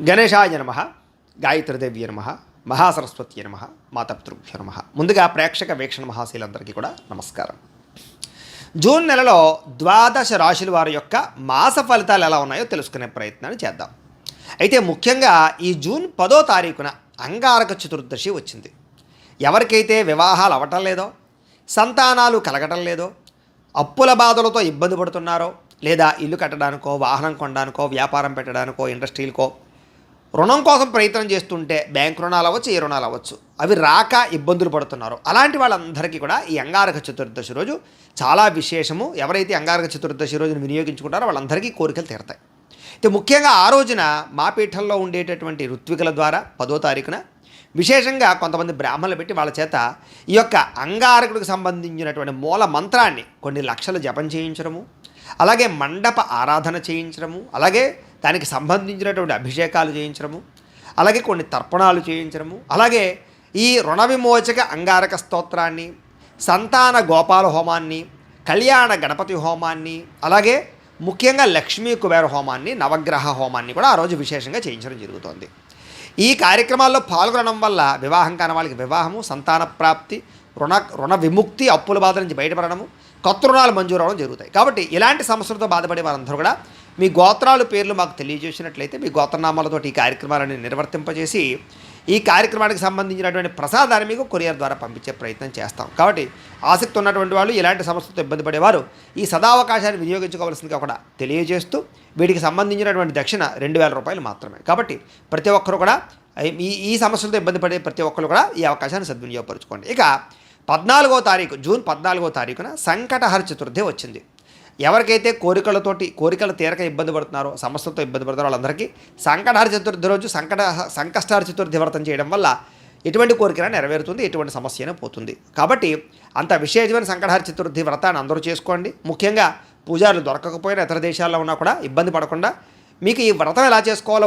గణేశాయ నమ గాయత్రిదేవ్య నమ మహాసరస్వతి నమ మాతపితృభ్యో నమ. ముందుగా ప్రేక్షక వీక్షణ మహాశీలందరికీ కూడా నమస్కారం. జూన్ నెలలో ద్వాదశ రాశుల వారి యొక్క మాస ఫలితాలు ఎలా ఉన్నాయో తెలుసుకునే ప్రయత్నాన్ని చేద్దాం. అయితే ముఖ్యంగా ఈ జూన్ పదో తారీఖున అంగారక చతుర్దశి వచ్చింది. ఎవరికైతే వివాహాలు అవ్వటం లేదో సంతానాలు కలగటం లేదో అప్పుల బాధలతో ఇబ్బంది పడుతున్నారో లేదా ఇల్లు కట్టడానికో వాహనం కొనడానికో వ్యాపారం పెట్టడానికో ఇండస్ట్రీలకో రుణం కోసం ప్రయత్నం చేస్తుంటే బ్యాంక్ రుణాలు అవ్వచ్చు ఏ రుణాలు అవ్వచ్చు. అవి రాక ఇబ్బందులు పడుతున్నారు. అలాంటి వాళ్ళందరికీ కూడా ఈ అంగారక చతుర్దశి రోజు చాలా విశేషము. ఎవరైతే అంగారక చతుర్దశి రోజును వినియోగించుకుంటారో వాళ్ళందరికీ కోరికలు తీరతాయి. అయితే ముఖ్యంగా ఆ రోజున మా పీఠంలో ఉండేటటువంటి ఋత్వికుల ద్వారా పదో తారీఖున విశేషంగా కొంతమంది బ్రాహ్మణులు పెట్టి వాళ్ళ చేత ఈ యొక్క అంగారకుడికి సంబంధించినటువంటి మూల మంత్రాన్ని కొన్ని లక్షలు జపం చేయించడము అలాగే మండప ఆరాధన చేయించడము అలాగే దానికి సంబంధించినటువంటి అభిషేకాలు చేయించడము అలాగే కొన్ని తర్పణాలు చేయించడము అలాగే ఈ రుణ విమోచక అంగారక స్తోత్రాన్ని సంతాన గోపాల హోమాన్ని కళ్యాణ గణపతి హోమాన్ని అలాగే ముఖ్యంగా లక్ష్మీ కుబేర హోమాన్ని నవగ్రహ హోమాన్ని కూడా ఆ రోజు విశేషంగా చేయించడం జరుగుతోంది. ఈ కార్యక్రమాల్లో పాల్గొనడం వల్ల వివాహం కాని వాళ్ళకి వివాహము సంతాన ప్రాప్తి రుణ రుణ విముక్తి అప్పుల బాధ నుంచి బయటపడడము కొత్త రుణాలు మంజూరు అవడం జరుగుతాయి. కాబట్టి ఇలాంటి సమస్యలతో బాధపడే వారందరూ కూడా మీ గోత్రాలు పేర్లు మాకు తెలియజేసినట్లయితే మీ గోత్రనామాలతో ఈ కార్యక్రమాలను నిర్వర్తింపజేసి ఈ కార్యక్రమానికి సంబంధించినటువంటి ప్రసాదాన్ని మీకు కొరియర్ ద్వారా పంపించే ప్రయత్నం చేస్తాం. కాబట్టి ఆసక్తి ఉన్నటువంటి వాళ్ళు ఇలాంటి సమస్యలతో ఇబ్బంది పడేవారు ఈ సదావకాశాన్ని వినియోగించుకోవాల్సిందిగా కూడా తెలియజేస్తూ వీటికి సంబంధించినటువంటి దక్షిణ రెండు వేల రూపాయలు మాత్రమే. కాబట్టి ప్రతి ఒక్కరు కూడా ఈ ఈ సమస్యలతో ఇబ్బంది పడే ప్రతి ఒక్కరు కూడా ఈ అవకాశాన్ని సద్వినియోగపరచుకోండి. ఇక పద్నాలుగో తారీఖు జూన్ పద్నాలుగో తారీఖున సంకటహర చతుర్థి వచ్చింది. ఎవరికైతే కోరికలతోటి కోరికలు తీరక ఇబ్బంది పడుతున్నారో సమస్యలతో ఇబ్బంది పడుతున్నారో వాళ్ళందరికీ సంకటహర చతుర్థి రోజు సంకట సంకష్టహర చతుర్థి వ్రతం చేయడం వల్ల ఎటువంటి కోరికన నెరవేరుతుంది ఎటువంటి సమస్యనే పోతుంది. కాబట్టి అంత విశేషమైన సంకటహర చతుర్థి వ్రతాన్ని అందరూ చేసుకోండి. ముఖ్యంగా పూజారులు దొరకకపోయినా ఇతర దేశాల్లో ఉన్నా కూడా ఇబ్బంది పడకుండా మీకు ఈ వ్రతం ఎలా చేసుకోవాలో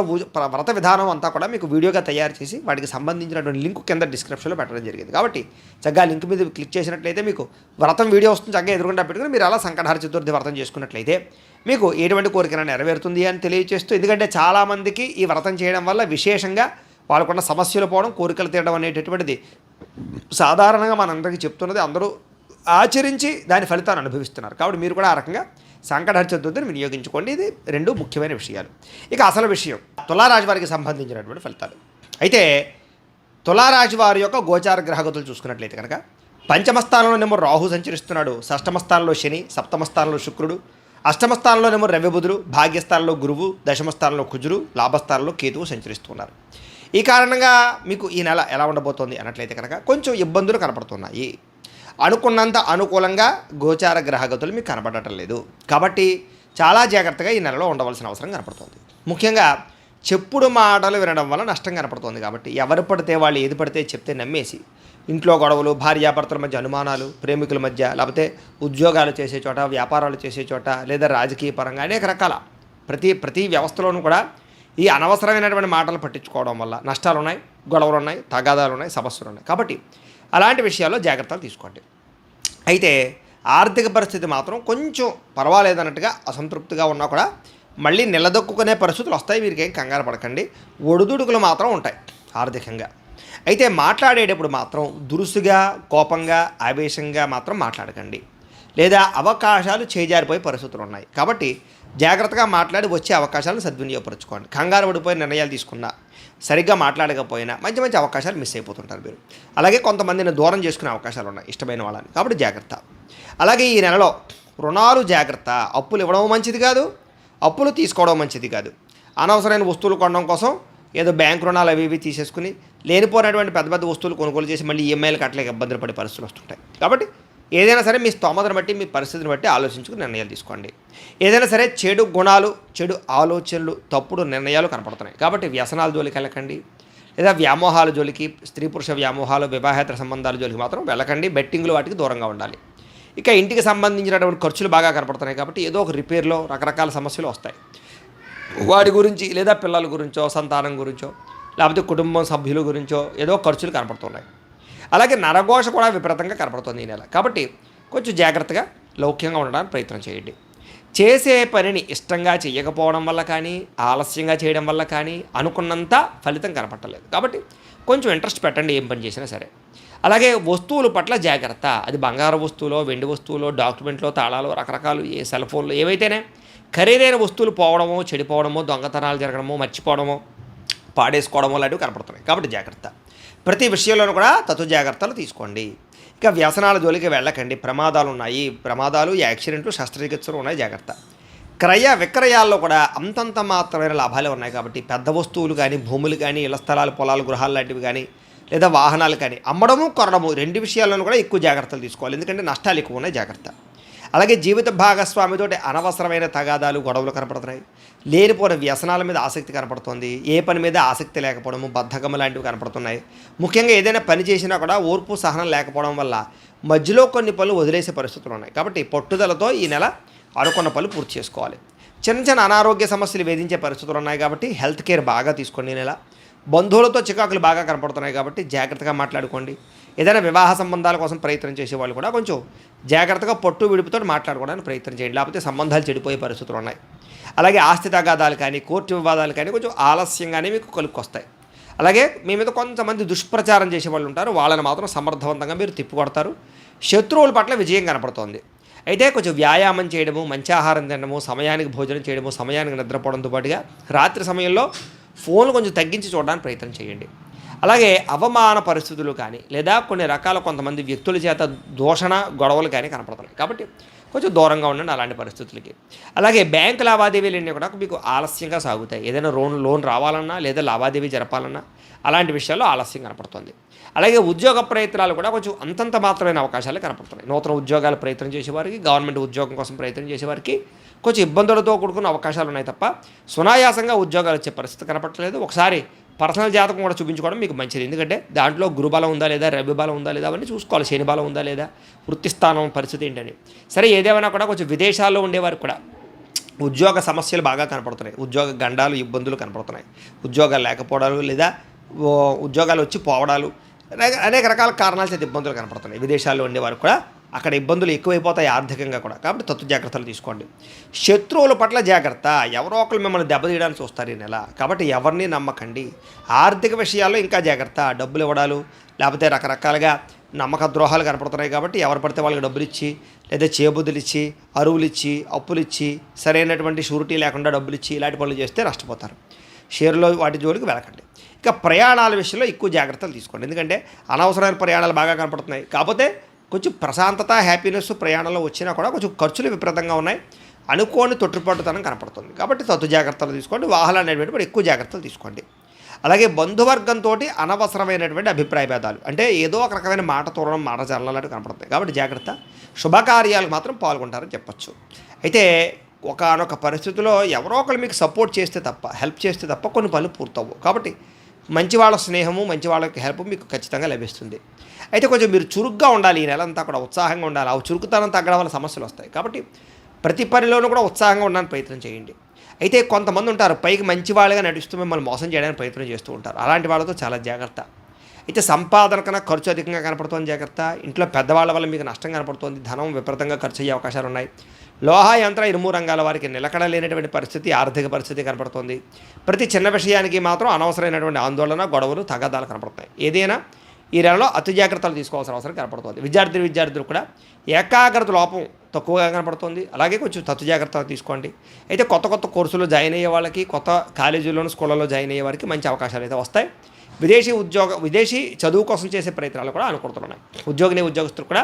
వ్రత విధానం అంతా కూడా మీకు వీడియోగా తయారు చేసి వాటికి సంబంధించినటువంటి లింక్ కింద డిస్క్రిప్షన్లో పెట్టడం జరిగింది. కాబట్టి చక్కగా లింక్ మీద క్లిక్ చేసినట్లయితే మీకు వ్రతం వీడియో వస్తుంది. చక్కగా ఎదురుకుండా పెట్టుకుని మీరు అలా సంకటహార చతుర్థి వ్రతం చేసుకున్నట్లయితే మీకు ఎటువంటి కోరికన నెరవేరుతుంది అని తెలియజేస్తూ ఎందుకంటే చాలామందికి ఈ వ్రతం చేయడం వల్ల విశేషంగా వాళ్ళకున్న సమస్యలు పోవడం కోరికలు తీయడం అనేటటువంటిది సాధారణంగా మనందరికీ చెప్తున్నది. అందరూ ఆచరించి దాని ఫలితాన్ని అనుభవిస్తున్నారు. కాబట్టి మీరు కూడా ఆ రకంగా సంకటహర చతుర్థిని వినియోగించుకోండి. ఇది రెండు ముఖ్యమైన విషయాలు. ఇక అసలు విషయం తులారాజువారికి సంబంధించినటువంటి ఫలితాలు. అయితే తులారాజు వారి యొక్క గోచార గ్రహగతులు చూసుకున్నట్లయితే కనుక పంచమ స్థానంలోనేమో రాహు సంచరిస్తున్నాడు. షష్టమ స్థానంలో శని సప్తమ స్థానంలో శుక్రుడు. అష్టమ స్థానంలోనేమో రవి భాగ్యస్థానంలో గురువు దశమ స్థానంలో కుజుడు లాభస్థానంలో కేతువు సంచరిస్తున్నారు. ఈ కారణంగా మీకు ఈ నెల ఎలా ఉండబోతోంది అన్నట్లయితే కనుక కొంచెం ఇబ్బందులు కనపడుతున్నాయి. అనుకున్నంత అనుకూలంగా గోచార గ్రహగతులు మీకు కనపడటం లేదు. కాబట్టి చాలా జాగ్రత్తగా ఈ నెలలో ఉండవలసిన అవసరం కనపడుతుంది. ముఖ్యంగా చెప్పుడు మాటలు వినడం వల్ల నష్టం కనపడుతుంది కాబట్టి ఎవరు పడితే వాళ్ళు ఏది పడితే చెప్తే నమ్మేసి ఇంట్లో గొడవలు భార్యాభర్తల మధ్య అనుమానాలు ప్రేమికుల మధ్య లేకపోతే ఉద్యోగాలు చేసే చోట వ్యాపారాలు చేసే చోట లేదా రాజకీయ పరంగా అనేక రకాల ప్రతి ప్రతి వ్యవస్థలోనూ కూడా ఈ అనవసరమైనటువంటి మాటలు పట్టించుకోవడం వల్ల నష్టాలు ఉన్నాయి గొడవలు ఉన్నాయి తగాదాలు ఉన్నాయి సమస్యలు ఉన్నాయి కాబట్టి అలాంటి విషయాల్లో జాగ్రత్తలు తీసుకోండి. అయితే ఆర్థిక పరిస్థితి మాత్రం కొంచెం పర్వాలేదన్నట్టుగా అసంతృప్తిగా ఉన్నా కూడా మళ్ళీ నిలదొక్కునే పరిస్థితులు వస్తాయి వీరికేం కంగారు పడకండి. ఒడిదుడుకులు మాత్రం ఉంటాయి ఆర్థికంగా. అయితే మాట్లాడేటప్పుడు మాత్రం దురుసుగా కోపంగా ఆవేశంగా మాత్రం మాట్లాడకండి. లేదా అవకాశాలు చేజారిపోయే పరిస్థితులు ఉన్నాయి. కాబట్టి జాగ్రత్తగా మాట్లాడి వచ్చే అవకాశాలను సద్వినియోగపరచుకోండి. కంగారు పడిపోయి నిర్ణయాలు తీసుకున్నా సరిగ్గా మాట్లాడకపోయినా మంచి మంచి అవకాశాలు మిస్ అయిపోతుంటారు మీరు. అలాగే కొంతమందిని దూరం చేసుకునే అవకాశాలు ఉన్నాయి ఇష్టమైన వాళ్ళని. కాబట్టి జాగ్రత్త. అలాగే ఈ నెలలో రుణాలు జాగ్రత్త. అప్పులు ఇవ్వడం మంచిది కాదు అప్పులు తీసుకోవడం మంచిది కాదు. అనవసరమైన వస్తువులు కొనడం కోసం ఏదో బ్యాంక్ రుణాలు అవి ఇవి తీసేసుకుని లేనిపోయినటువంటి పెద్ద పెద్ద వస్తువులు కొనుగోలు చేసి మళ్ళీ ఈఎంఐలు కట్టలేక ఇబ్బందులు పడే పరిస్థితులు వస్తుంటాయి. కాబట్టి ఏదైనా సరే మీ స్తోమతను బట్టి మీ పరిస్థితిని బట్టి ఆలోచించుకుని నిర్ణయాలు తీసుకోండి. ఏదైనా సరే చెడు గుణాలు చెడు ఆలోచనలు తప్పుడు నిర్ణయాలు కనపడుతున్నాయి. కాబట్టి వ్యసనాల జోలికి వెళ్ళకండి. లేదా వ్యామోహాల జోలికి స్త్రీ పురుష వ్యామోహాలు వివాహేతర సంబంధాల జోలికి మాత్రం వెళ్ళకండి. బెట్టింగ్లు వాటికి దూరంగా ఉండాలి. ఇక ఇంటికి సంబంధించినటువంటి ఖర్చులు బాగా కనపడుతున్నాయి కాబట్టి ఏదో ఒక రిపేర్లో రకరకాల సమస్యలు వస్తాయి. వాటి గురించి లేదా పిల్లల గురించో సంతానం గురించో లేకపోతే కుటుంబం సభ్యుల గురించో ఏదో ఖర్చులు కనపడుతున్నాయి. అలాగే నరఘోష కూడా విపరీతంగా కనపడుతుంది ఈ నెల. కాబట్టి కొంచెం జాగ్రత్తగా లౌక్యంగా ఉండడానికి ప్రయత్నం చేయండి. చేసే పనిని ఇష్టంగా చేయకపోవడం వల్ల కానీ ఆలస్యంగా చేయడం వల్ల కానీ అనుకున్నంత ఫలితం కనపట్టలేదు కాబట్టి కొంచెం ఇంట్రెస్ట్ పెట్టండి ఏం పని చేసినా సరే. అలాగే వస్తువుల పట్ల జాగ్రత్త. అది బంగారు వస్తువులో వెండి వస్తువులో డాక్యుమెంట్లో తాళాలు రకరకాలు ఏ సెల్ ఫోన్లు ఏవైతేనే ఖరీదైన వస్తువులు పోవడమో చెడిపోవడమో దొంగతనాలు జరగడమో మర్చిపోవడమో పాడేసుకోవడమో లాంటివి కనపడుతున్నాయి. కాబట్టి జాగ్రత్త. ప్రతి విషయంలోనూ కూడా తత్వ జాగ్రత్తలు తీసుకోండి. ఇక వ్యసనాల జోలికి వెళ్ళకండి. ప్రమాదాలు ఉన్నాయి ప్రమాదాలు యాక్సిడెంట్లు శస్త్రచికిత్సలు ఉన్నాయి. జాగ్రత్త. క్రయ విక్రయాల్లో కూడా అంతంత మాత్రమైన లాభాలే ఉన్నాయి కాబట్టి పెద్ద వస్తువులు కానీ భూములు కానీ ఇళ్ళ స్థలాలు పొలాలు గృహాలు లాంటివి కానీ లేదా వాహనాలు కానీ అమ్మడము కొనడము రెండు విషయాల్లోనూ కూడా ఎక్కువ జాగ్రత్తలు తీసుకోవాలి. ఎందుకంటే నష్టాలు ఎక్కువ ఉన్నాయి. జాగ్రత్త. అలాగే జీవిత భాగస్వామితోటి అనవసరమైన తగాదాలు గొడవలు కనపడుతున్నాయి. లేనిపోయిన వ్యసనాల మీద ఆసక్తి కనపడుతుంది. ఏ పని మీద ఆసక్తి లేకపోవడము బద్ధకం లాంటివి కనపడుతున్నాయి. ముఖ్యంగా ఏదైనా పని చేసినా కూడా ఓర్పు సహనం లేకపోవడం వల్ల మధ్యలో కొన్ని పనులు వదిలేసే పరిస్థితులు ఉన్నాయి. కాబట్టి పట్టుదలతో ఈ నెల అనుకున్న పనులు పూర్తి చేసుకోవాలి. చిన్న చిన్న అనారోగ్య సమస్యలు వేధించే పరిస్థితులు ఉన్నాయి కాబట్టి హెల్త్ కేర్ బాగా తీసుకోండి ఈ నెల. బంధువులతో చికాకులు బాగా కనపడుతున్నాయి కాబట్టి జాగ్రత్తగా మాట్లాడుకోండి. ఏదైనా వివాహ సంబంధాల కోసం ప్రయత్నం చేసే వాళ్ళు కూడా కొంచెం జాగ్రత్తగా పట్టు విడుపుతో మాట్లాడుకోవడానికి ప్రయత్నం చేయండి. లేకపోతే సంబంధాలు చెడిపోయే పరిస్థితులు ఉన్నాయి. అలాగే ఆస్తి తగాదాలు కానీ కోర్టు వివాదాలు కానీ కొంచెం ఆలస్యంగానే మీకు కలుక్కొస్తాయి. అలాగే మీ మీద కొంతమంది దుష్ప్రచారం చేసే వాళ్ళు ఉంటారు. వాళ్ళని మాత్రం సమర్థవంతంగా మీరు తిప్పికొడతారు. శత్రువుల పట్ల విజయం కనపడుతోంది. అయితే కొంచెం వ్యాయామం చేయడము మంచి ఆహారం తినడము సమయానికి భోజనం చేయడము సమయానికి నిద్రపోవడంతో పాటుగా రాత్రి సమయంలో ఫోన్ కొంచెం తగ్గించి చూడడానికి ప్రయత్నం చేయండి. అలాగే అవమాన పరిస్థితులు కానీ లేదా కొన్ని రకాల కొంతమంది వ్యక్తుల చేత దూషణ గొడవలు కానీ కనపడుతున్నాయి కాబట్టి కొంచెం దూరంగా ఉండండి అలాంటి పరిస్థితులకి. అలాగే బ్యాంకు లావాదేవీలన్నీ కూడా మీకు ఆలస్యంగా సాగుతాయి. ఏదైనా లోన్ లోన్ రావాలన్నా లేదా లావాదేవీ జరపాలన్నా అలాంటి విషయాల్లో ఆలస్యం కనపడుతుంది. అలాగే ఉద్యోగ ప్రయత్నాలు కూడా కొంచెం అంతంత మాత్రమైన అవకాశాలు కనపడుతున్నాయి. నూతన ఉద్యోగాలు ప్రయత్నం చేసేవారికి గవర్నమెంట్ ఉద్యోగం కోసం ప్రయత్నం చేసేవారికి కొంచెం ఇబ్బందులతో కూడుకున్న అవకాశాలు ఉన్నాయి తప్ప సునాయాసంగా ఉద్యోగాలు వచ్చే పరిస్థితి కనపడలేదు ఒకసారి పర్సనల్ జాతకం కూడా చూపించుకోవడం మీకు మంచిది. ఎందుకంటే దాంట్లో గురుబలం ఉందా లేదా రవి బలం ఉందా లేదా అవన్నీ చూసుకోవాలి. శని బలం ఉందా లేదా వృత్తిస్థానం పరిస్థితి ఏంటని. సరే ఏదేమైనా కూడా కొంచెం విదేశాల్లో ఉండేవారు కూడా ఉద్యోగ సమస్యలు బాగా కనపడుతున్నాయి. ఉద్యోగ గండాలు ఇబ్బందులు కనపడుతున్నాయి. ఉద్యోగాలు లేకపోవడాలు లేదా ఉద్యోగాలు వచ్చి పోవడాలు అనేక- అనేక రకాల కారణాలు చేత ఇబ్బందులు కనపడుతున్నాయి. విదేశాల్లో ఉండేవారు కూడా అక్కడ ఇబ్బందులు ఎక్కువైపోతాయి ఆర్థికంగా కూడా. కాబట్టి తత్వ జాగ్రత్తలు తీసుకోండి. శత్రువుల పట్ల జాగ్రత్త. ఎవరో ఒకరు మిమ్మల్ని దెబ్బతీయడానికి చూస్తారు ఈ నెల. కాబట్టి ఎవరిని నమ్మకండి. ఆర్థిక విషయాల్లో ఇంకా జాగ్రత్త. డబ్బులు ఇవ్వడాలు లేకపోతే రకరకాలుగా నమ్మక ద్రోహాలు కనపడుతున్నాయి కాబట్టి ఎవరు పడితే వాళ్ళకి డబ్బులు ఇచ్చి లేదా చేబుద్దులు ఇచ్చి అరువులు ఇచ్చి అప్పులు ఇచ్చి సరైనటువంటి షూరిటీ లేకుండా డబ్బులు ఇచ్చి ఇలాంటి పనులు చేస్తే నష్టపోతారు. షేర్లో వాటి జోలికి వెళ్ళకండి. ఇక ప్రయాణాల విషయంలో ఎక్కువ జాగ్రత్తలు తీసుకోండి. ఎందుకంటే అనవసరమైన ప్రయాణాలు బాగా కనపడుతున్నాయి. కాకపోతే కొంచెం ప్రశాంతత హ్యాపీనెస్ ప్రయాణంలో వచ్చినా కూడా కొంచెం ఖర్చులు విపరీతంగా ఉన్నాయి. అనుకోని తొట్టుపాటుతనం కనపడుతుంది. కాబట్టి తత్తు జాగ్రత్తలు తీసుకోండి. వాహనాలు అనేటువంటి ఎక్కువ జాగ్రత్తలు తీసుకోండి. అలాగే బంధువర్గంతో అనవసరమైనటువంటి అభిప్రాయ భేదాలు. అంటే ఏదో ఒక రకమైన మాట తోడడం మాట చల్లలాంటి కనపడుతుంది కాబట్టి జాగ్రత్త. శుభకార్యాలకు మాత్రం పాల్గొంటారని చెప్పొచ్చు. అయితే ఒకనొక పరిస్థితిలో ఎవరో ఒకరు మీకు సపోర్ట్ చేస్తే తప్ప హెల్ప్ చేస్తే తప్ప కొన్ని పనులు పూర్తవు కాబట్టి మంచి వాళ్ళ స్నేహము మంచి వాళ్ళకి హెల్ప్ మీకు ఖచ్చితంగా లభిస్తుంది. అయితే కొంచెం మీరు చురుగ్గా ఉండాలి ఈ నెలంతా కూడా ఉత్సాహంగా ఉండాలి. ఆ చురుకుతనం తగ్గడం వల్ల సమస్యలు వస్తాయి. కాబట్టి ప్రతి పనిలోనూ కూడా ఉత్సాహంగా ఉండడానికి ప్రయత్నం చేయండి. అయితే కొంతమంది ఉంటారు పైకి మంచి వాళ్ళుగా నడుస్తూ మిమ్మల్ని మోసం చేయడానికి ప్రయత్నం చేస్తూ ఉంటారు. అలాంటి వాళ్ళతో చాలా జాగ్రత్త. అయితే సంపాదన కన్నా ఖర్చు అధికంగా కనపడుతుంది జాగ్రత్త. ఇంట్లో పెద్దవాళ్ళ వల్ల మీకు నష్టం కనపడుతుంది. ధనం విపరీతంగా ఖర్చు అయ్యే అవకాశాలు ఉన్నాయి. లోహ యంత్ర ఇరుము రంగాల వారికి నిలకడ లేనటువంటి పరిస్థితి ఆర్థిక పరిస్థితి కనపడుతుంది. ప్రతి చిన్న విషయానికి మాత్రం అనవసరమైనటువంటి ఆందోళన గొడవలు తగాదాలు కనపడుతున్నాయి. ఏదైనా ఈ నెలలో అతి జాగ్రత్తలు తీసుకోవాల్సిన అవసరం కనపడుతుంది. విద్యార్థి విద్యార్థులు కూడా ఏకాగ్రత లోపం తక్కువగా కనపడుతుంది. అలాగే కొంచెం తత్తు జాగ్రత్తలు తీసుకోండి. అయితే కొత్త కొత్త కోర్సులు జాయిన్ అయ్యే వాళ్ళకి కొత్త కాలేజీల్లోనూ స్కూళ్ళలో జాయిన్ అయ్యే వారికి మంచి అవకాశాలు అయితే వస్తాయి. విదేశీ ఉద్యోగ విదేశీ చదువు కోసం చేసే ప్రయత్నాలు కూడా అనుకుంటున్నాయి ఉద్యోగిని ఉద్యోగస్తులు కూడా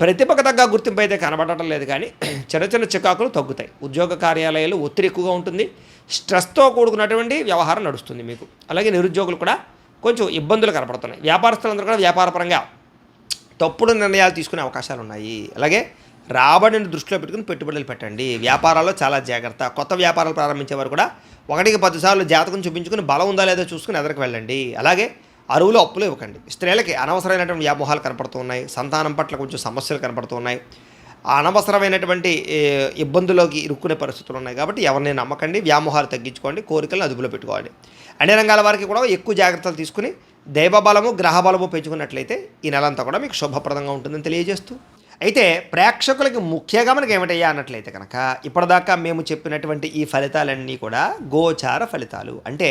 ప్రతిభకు తగ్గ గుర్తింపు అయితే కనబడటం లేదు కానీ చిన్న చిన్న చికాకులు తగ్గుతాయి. ఉద్యోగ కార్యాలయాలు ఒత్తిడి ఎక్కువగా ఉంటుంది. స్ట్రెస్తో కూడుకున్నటువంటి వ్యవహారం నడుస్తుంది మీకు. అలాగే నిరుద్యోగులు కూడా కొంచెం ఇబ్బందులు కనపడుతున్నాయి. వ్యాపారస్తులందరూ కూడా వ్యాపారపరంగా తప్పుడు నిర్ణయాలు తీసుకునే అవకాశాలు ఉన్నాయి. అలాగే రాబడిని దృష్టిలో పెట్టుకుని పెట్టుబడులు పెట్టండి. వ్యాపారాల్లో చాలా జాగ్రత్త. కొత్త వ్యాపారాలు ప్రారంభించేవారు కూడా ఒకటికి పదిసార్లు జాతకం చూపించుకుని బలం ఉందా లేదో చూసుకుని ఎదరికి వెళ్ళండి. అలాగే అరువులు అప్పులు ఇవ్వకండి. స్త్రీలకి అనవసరమైనటువంటి వ్యామోహాలు కనపడుతూ ఉన్నాయి. సంతానం పట్ల కొంచెం సమస్యలు కనపడుతూ ఉన్నాయి. అనవసరమైనటువంటి ఇబ్బందులోకి ఇబ్బందుల్లోకి ఇరుక్కునే పరిస్థితులు ఉన్నాయి కాబట్టి ఎవరిని నమ్మకండి వ్యామోహాలు తగ్గించుకోండి కోరికలను అదుపులో పెట్టుకోవాలి. అన్ని రంగాల వారికి కూడా ఎక్కువ జాగ్రత్తలు తీసుకుని దైవబలము గ్రహబలము బలము పెంచుకున్నట్లయితే ఈ నెలంతా కూడా మీకు శుభప్రదంగా ఉంటుందని తెలియజేస్తూ. అయితే ప్రేక్షకులకి ముఖ్యంగా మనకి ఏమిటయ్యా అన్నట్లయితే కనుక ఇప్పటిదాకా మేము చెప్పినటువంటి ఈ ఫలితాలన్నీ కూడా గోచార ఫలితాలు. అంటే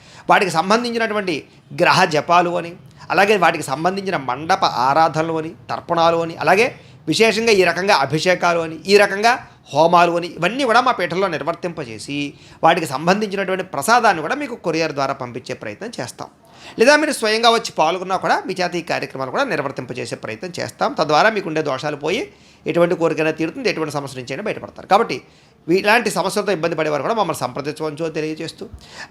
వాటికి సంబంధించినటువంటి గ్రహ జపాలు అని అలాగే వాటికి సంబంధించిన మండప ఆరాధనలు అని తర్పణాలు అని అలాగే విశేషంగా ఈ రకంగా అభిషేకాలు అని ఈ రకంగా హోమాలు అని ఇవన్నీ కూడా మా పీఠంలో నిర్వర్తింపజేసి వాటికి సంబంధించినటువంటి ప్రసాదాన్ని కూడా మీకు కొరియర్ ద్వారా పంపించే ప్రయత్నం చేస్తాం. లేదా మీరు స్వయంగా వచ్చి పాల్గొన్నా కూడా మీ చేత ఈ కార్యక్రమాలు కూడా నిర్వర్తింపజేసే ప్రయత్నం చేస్తాం. తద్వారా మీకు ఉండే దోషాలు పోయి ఎటువంటి కోరికైనా తీరుతుంది ఎటువంటి సమస్య నుంచి అయినా బయటపడతారు. కాబట్టి ఇలాంటి సమస్యలతో ఇబ్బంది పడేవారు కూడా మమ్మల్ని సంప్రదించవచ్చు తెలియజేస్తూ.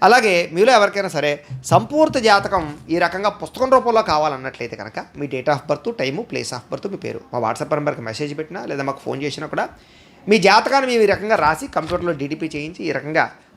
అలాగే మీలో ఎవరికైనా సరే సంపూర్తి జాతకం ఈ రకంగా పుస్తకం రూపంలో కావాలన్నట్లయితే కనుక మీ date of birth time place of birth మీ పేరు. మా వాట్సాప్ నెంబర్కి మెసేజ్ పెట్టినా లేదా మాకు ఫోన్ చేసినా కూడా మీ జాతకాన్ని మేము ఈ రకంగా రాసి కంప్యూటర్లో డీడీపీ చేయించి ఈ రకంగా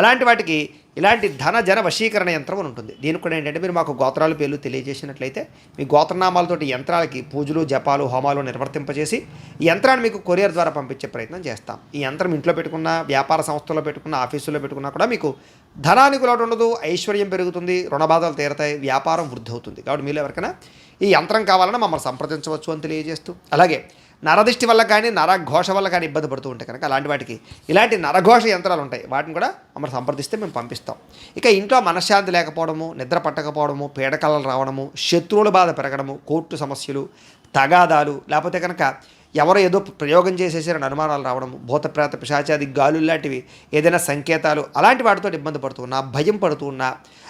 అలాంటి వాటికి ఇలాంటి ధన జన వశీకరణ యంత్రం అని ఉంటుంది. దీనికి కూడా ఏంటంటే మీరు మాకు గోత్రాల పేర్లు తెలియజేసినట్లయితే మీ గోత్రనామాలతోటి యంత్రాలకి పూజలు జపాలు హోమాలు నిర్వర్తింపజేసి ఈ యంత్రాన్ని మీకు కొరియర్ ద్వారా పంపించే ప్రయత్నం చేస్తాం. ఈ యంత్రం ఇంట్లో పెట్టుకున్న వ్యాపార సంస్థలో పెట్టుకున్న ఆఫీసులో పెట్టుకున్నా కూడా మీకు ధనానికి లోటు ఉండదు ఐశ్వర్యం పెరుగుతుంది రుణబాధలు తీరతాయి వ్యాపారం వృద్ధి అవుతుంది. కాబట్టి మీరు ఎవరికైనా ఈ యంత్రం కావాలన్నా మమ్మల్ని సంప్రదించవచ్చు అని తెలియజేస్తూ. అలాగే నరదిష్టి వల్ల కానీ నరఘోష వల్ల కానీ ఇబ్బంది పడుతూ ఉంటాయి కనుక అలాంటి వాటికి ఇలాంటి నరఘోష యంత్రాలు ఉంటాయి. వాటిని కూడా మమ్మల్ని సంప్రదిస్తే మేము పంపిస్తాం. ఇక ఇంట్లో మనశ్శాంతి లేకపోవడము నిద్ర పట్టకపోవడము పీడకలలు రావడము శత్రువుల బాధ పెరగడము కోర్టు సమస్యలు తగాదాలు లేకపోతే కనుక ఎవరో ఏదో ప్రయోగం చేసేసారని అనుమానాలు రావడము భూతప్రేత పిశాచాది గాలు లాంటివి ఏదైనా సంకేతాలు అలాంటి వాటితో ఇబ్బంది పడుతున్నా భయం పడుతున్నా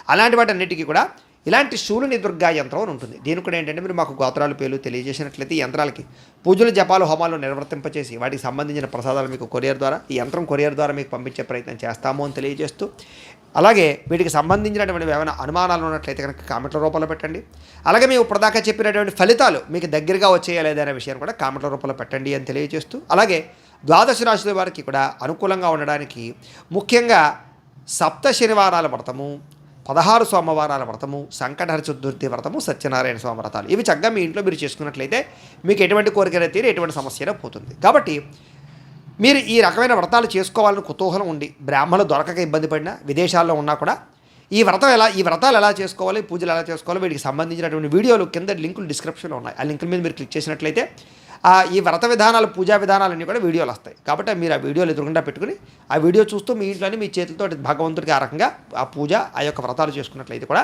అలాంటి వాటి అన్నిటికీ కూడా ఇలాంటి శూలుని దుర్గా యంత్రం అని ఉంటుంది. దీని కూడా ఏంటంటే మీరు మాకు గోత్రాలు పేర్లు తెలియజేసినట్లయితే ఈ యంత్రాలకి పూజలు జపాలు హోమాలు నిర్వర్తింపచేసి వాటికి సంబంధించిన ప్రసాదాలు మీకు కొరియర్ ద్వారా ఈ యంత్రం కొరియర్ ద్వారా మీకు పంపించే ప్రయత్నం చేస్తాము అని తెలియజేస్తూ అలాగే వీటికి సంబంధించినటువంటి ఏమైనా అనుమానాలు ఉన్నట్లయితే కనుక కామెంట్ల రూపంలో పెట్టండి. అలాగే మేము ఇప్పటిదాకా చెప్పినటువంటి ఫలితాలు మీకు దగ్గరగా వచ్చేయా లేదనే విషయాన్ని కూడా కామెంట్ల రూపంలో పెట్టండి అని తెలియజేస్తూ అలాగే ద్వాదశ రాశుల వారికి కూడా అనుకూలంగా ఉండడానికి ముఖ్యంగా సప్త శనివారాల వ్రతము పదహారు సోమవారాల వ్రతము సంకటహర చతుర్థి వ్రతము సత్యనారాయణ స్వామి వ్రతాలు. ఇవి చక్కగా మీ ఇంట్లో మీరు చేసుకున్నట్లయితే మీకు ఎటువంటి కోరికైనా తీరి ఎటువంటి సమస్యనే పోతుంది. కాబట్టి మీరు ఈ రకమైన వ్రతాలు చేసుకోవాలని కుతూహలం ఉండి బ్రాహ్మణులు దొరకక ఇబ్బంది పడినా విదేశాల్లో ఉన్నా కూడా ఈ వ్రతం ఎలా ఈ వ్రతాలు ఎలా చేసుకోవాలి పూజలు ఎలా చేసుకోవాలి వీటికి సంబంధించినటువంటి వీడియోలు కింద లింకులు డిస్క్రిప్షన్లో ఉన్నాయి. ఆ లింకుల మీద మీరు క్లిక్ చేసినట్లయితే ఈ వ్రత విధానాలు పూజా విధానాలన్నీ కూడా వీడియోలు వస్తాయి. కాబట్టి మీరు ఆ వీడియోలు ఎదురుగుండా పెట్టుకుని ఆ వీడియో చూస్తూ మీ ఇంట్లోనే మీ చేతులతో భగవంతుడికి ఆ రకంగా ఆ పూజ ఆ యొక్క వ్రతాలు చేసుకున్నట్లయితే కూడా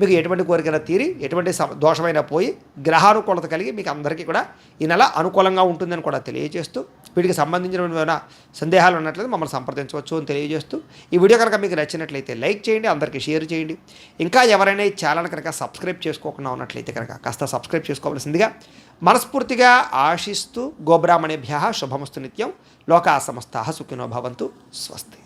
మీకు ఎటువంటి కోరికైనా తీరి ఎటువంటి దోషమైనా పోయి గ్రహానుకూలత కలిగి మీకు అందరికీ కూడా ఈ నెల అనుకూలంగా ఉంటుందని కూడా తెలియజేస్తూ వీటికి సంబంధించిన సందేహాలు ఉన్నట్లయితే మమ్మల్ని సంప్రదించవచ్చు అని తెలియజేస్తూ ఈ వీడియో కనుక మీకు నచ్చినట్లయితే లైక్ చేయండి అందరికీ షేర్ చేయండి. ఇంకా ఎవరైనా ఈ ఛానల్ కనుక సబ్స్క్రైబ్ చేసుకోకుండా ఉన్నట్లయితే కనుక కాస్త సబ్స్క్రైబ్ చేసుకోవాల్సిందిగా మనస్ఫూర్తిగా ఆశిస్తూ గోబ్రాహ్మణేభ్య శుభమస్తు నిత్యం. లోకా సమస్త సుఖినో భవంతు. స్వస్తి.